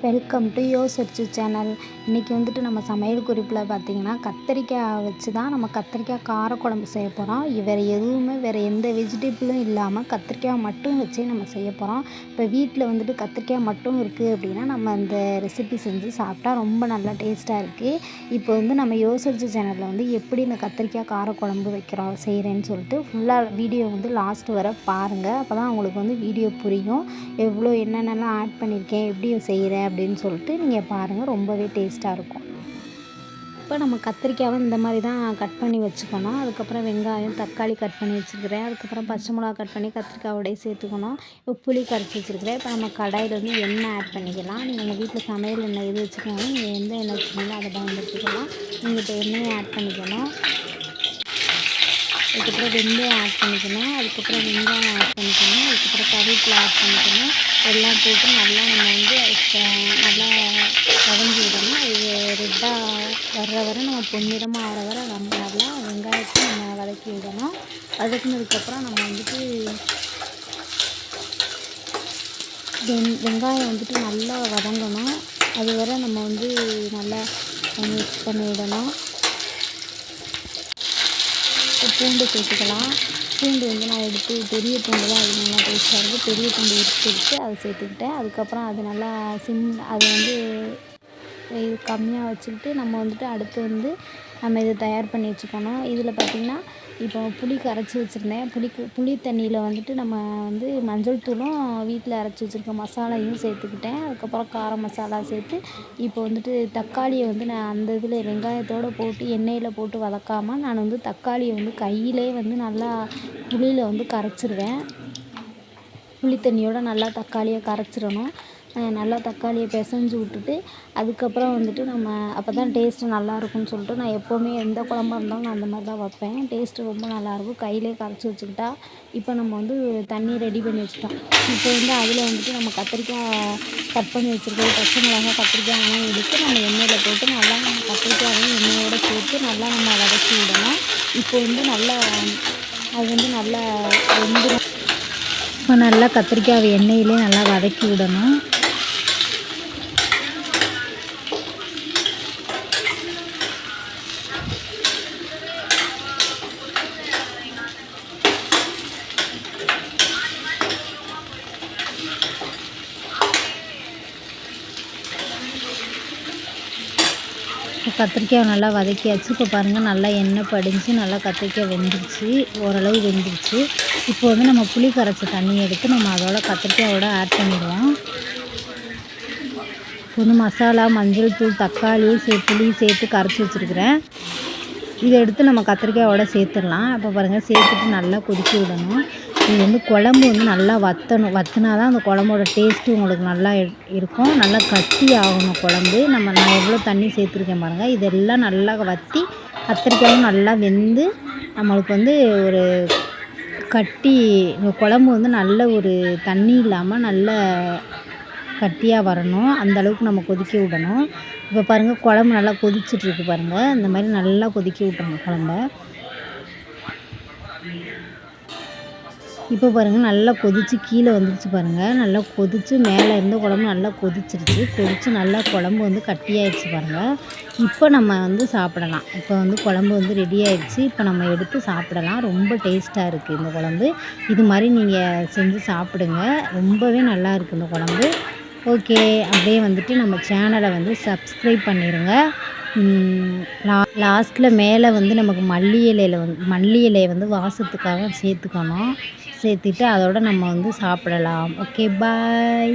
Welcome to your church channel இன்றைக்கி வந்துட்டு நம்ம சமையல் குறிப்பில் பார்த்திங்கன்னா கத்திரிக்காய் வச்சு தான் நம்ம கத்திரிக்காய் காரக்குழம்பு செய்ய போகிறோம் வேறு எதுவுமே வேறு எந்த வெஜிடபிளும் இல்லாமல் கத்திரிக்காய் மட்டும் வச்சே நம்ம செய்ய போகிறோம் இப்போ வீட்டில் வந்துட்டு கத்திரிக்காய் மட்டும் இருக்குது அப்படின்னா நம்ம அந்த ரெசிபி செஞ்சு சாப்பிட்டா ரொம்ப நல்லா டேஸ்ட்டாக இருக்குது இப்போ வந்து நம்ம யோ சர்ச்சு சேனலில் வந்து எப்படி இந்த கத்திரிக்காய் காரக்குழம்பு வைக்கிறோம் செய்கிறேன்னு சொல்லிட்டு ஃபுல்லாக வீடியோ வந்து லாஸ்ட் வர பாருங்கள் அப்போ தான் உங்களுக்கு வந்து வீடியோ புரியும். எவ்வளோ என்னென்னலாம் ஆட் பண்ணியிருக்கேன் எப்படி செய்கிறேன் அப்படின்னு சொல்லிட்டு நீங்கள் பாருங்கள் ரொம்பவே டேஸ்ட்டாக இருக்கும். இப்போ நம்ம கத்திரிக்காவை இந்த மாதிரி தான் கட் பண்ணி வச்சுக்கணும். அதுக்கப்புறம் வெங்காயம் தக்காளி கட் பண்ணி வச்சுருக்கிறேன். அதுக்கப்புறம் பச்சை மிளகா கட் பண்ணி கத்திரிக்காயோடய சேர்த்துக்கணும். இப்போ புளி கரைச்சி வச்சுருக்கிறேன். இப்போ நம்ம கடாயில் வந்து எண்ணெய் ஆட் பண்ணிக்கலாம். நீங்கள் உங்கள் வீட்டில் சமையல் எண்ணெய் எது வச்சுக்கோங்க நீங்கள் எந்த எண்ணெய் வச்சுக்கோங்களோ அதை பயன்படுத்திக்கலாம். நீங்கள் இப்போ எண்ணெயை ஆட் பண்ணிக்கணும். அதுக்கப்புறம் வெந்தயம் ஆட் பண்ணிக்கணும். அதுக்கப்புறம் வெங்காயம் ஆட் பண்ணிக்கணும். அதுக்கப்புறம் கருவேப்பிலை ஆட் பண்ணிக்கணும். எல்லாம் போட்டு நல்லா நம்ம வந்து நல்லா கடைஞ்சி விடணும். இது ரெட்டாக வர்ற வரை நம்ம பொன்னிறமாக ஆகிற வரை நம்ம நல்லா வெங்காயத்தை நம்ம வதக்கி விடணும். வதக்குனதுக்கப்புறம் நம்ம வந்துட்டு வெங் வெங்காயம் வந்துட்டு நல்லா வதங்கணும். அது வரை நம்ம வந்து நல்லா மிக்ஸ் பண்ணி விடணும். பூண்டு சேர்த்துக்கலாம். பூண்டு வந்து நான் எடுத்து பெரிய பூண்டு தான் அது நல்லா டேஸ்ட்டாக இருக்குது பெரிய பூண்டு எடுத்து அதை சேர்த்துக்கிட்டேன். அதுக்கப்புறம் அது நல்லா சிம் அதை வந்து இது கம்மியாக வச்சுக்கிட்டு நம்ம வந்துட்டு அடுத்து வந்து நம்ம இதை தயார் பண்ணி வச்சுக்கணும். இதில் பார்த்திங்கன்னா இப்போ புளி கரைச்சி வச்சுருந்தேன். புளிக்கு புளி தண்ணியில் வந்துட்டு நம்ம வந்து மஞ்சள் தூளும் வீட்டில் அரைச்சி வச்சுருக்க மசாலாயும் சேர்த்துக்கிட்டேன். அதுக்கப்புறம் காரம் மசாலா சேர்த்து இப்போ வந்துட்டு தக்காளியை வந்து நான் அந்த இதில் வெங்காயத்தோடு போட்டு எண்ணெயில் போட்டு வதக்காமல் நான் வந்து தக்காளியை வந்து கையிலே வந்து நல்லா புளியில் வந்து கரைச்சிருவேன். புளி தண்ணியோடு நல்லா தக்காளியை கரைச்சிடணும். நல்லா தக்காளியை பிசஞ்சி விட்டுட்டு அதுக்கப்புறம் வந்துட்டு நம்ம அப்போ தான் டேஸ்ட்டு நல்லாயிருக்கும்னு சொல்லிட்டு நான் எப்போவுமே எந்த குழம்பா இருந்தாலும் நான் அந்த மாதிரி தான் வைப்பேன். டேஸ்ட்டு ரொம்ப நல்லாயிருக்கும். கையிலே கரைச்சி வச்சுக்கிட்டா இப்போ நம்ம வந்து தண்ணி ரெடி பண்ணி வச்சுட்டோம். இப்போ வந்து அதில் வந்துட்டு நம்ம கத்திரிக்காய் கட் பண்ணி வச்சுருக்கோம். பச்சை மிளகாய் கத்திரிக்காய் எல்லாம் எடுத்து நம்ம எண்ணெயில் போட்டு நல்லா நம்ம கத்திரிக்காயும் எண்ணெயோடு சேர்த்து நல்லா நம்ம வதக்கி விடணும். இப்போ வந்து நல்லா அது வந்து நல்லா வெந்துடும் இப்போ நல்லா கத்திரிக்காய் எண்ணெயிலே நல்லா வதக்கி விடணும். இப்போ கத்திரிக்காய் நல்லா வதக்கியாச்சு. இப்போ பாருங்கள் நல்லா எண்ணெய் படிஞ்சு நல்லா கத்திரிக்காய் வெந்துருச்சு. ஓரளவு வெந்துருச்சு. இப்போ வந்து நம்ம புளி கரைச்ச தண்ணி எடுத்து நம்ம அதோட கத்திரிக்காயோட ஆட் பண்ணிடுவோம். கொஞ்சம் மசாலா மஞ்சள் தூள் தக்காளி சே புளி சேர்த்து கரைச்சி வச்சுருக்குறேன். இதை எடுத்து நம்ம கத்திரிக்காயோட சேர்த்துடலாம். அப்போ பாருங்கள் சேர்த்துட்டு நல்லா கொதிக்க விடணும். இது வந்து குழம்பு வந்து நல்லா வற்றணும் வற்றினா தான் அந்த குழம்போட டேஸ்ட்டு உங்களுக்கு நல்லா இருக்கும். நல்லா கட்டி ஆகணும் குழம்பு. நம்ம நான் எவ்வளோ தண்ணி சேர்த்துருக்கேன் பாருங்கள் இதெல்லாம் நல்லா வற்றி கத்திரிக்காயும் நல்லா வெந்து நம்மளுக்கு வந்து ஒரு கட்டி குழம்பு வந்து நல்ல ஒரு தண்ணி இல்லாமல் நல்ல கட்டியாக வரணும். அந்தளவுக்கு நம்ம கொதிக்க விடணும். இப்போ பாருங்கள் குழம்பு நல்லா கொதிச்சிட்ருக்கு பாருங்கள் இந்த மாதிரி நல்லா கொதிக்க விட்டுருங்க குழம்ப. இப்போ பாருங்கள் நல்லா கொதித்து கீழே வந்துருச்சு பாருங்கள் நல்லா கொதித்து மேலே இருந்த குழம்பு நல்லா கொதிச்சிருச்சு. கொதித்து நல்லா குழம்பு வந்து கட்டியாயிடுச்சு பாருங்கள் இப்போ நம்ம வந்து சாப்பிடலாம். இப்போ வந்து குழம்பு வந்து ரெடி ஆயிடுச்சு. இப்போ நம்ம எடுத்து சாப்பிடலாம். ரொம்ப டேஸ்ட்டாக இருக்குது இந்த குழம்பு. இது மாதிரி நீங்கள் செஞ்சு சாப்பிடுங்க. ரொம்பவே நல்லா இருக்குது இந்த குழம்பு. ஓகே அப்படியே வந்துட்டு நம்ம சேனலை வந்து சப்ஸ்கிரைப் பண்ணிடுங்க லா லாஸ்ட்டில் மேலே வந்து நமக்கு மல்லி இலையில் வந்து மல்லி இலையை வந்து வாசத்துக்காக சேர்த்துக்கணும். சேர்த்துட்டு அதோடு நம்ம வந்து சாப்பிடலாம். Okay bye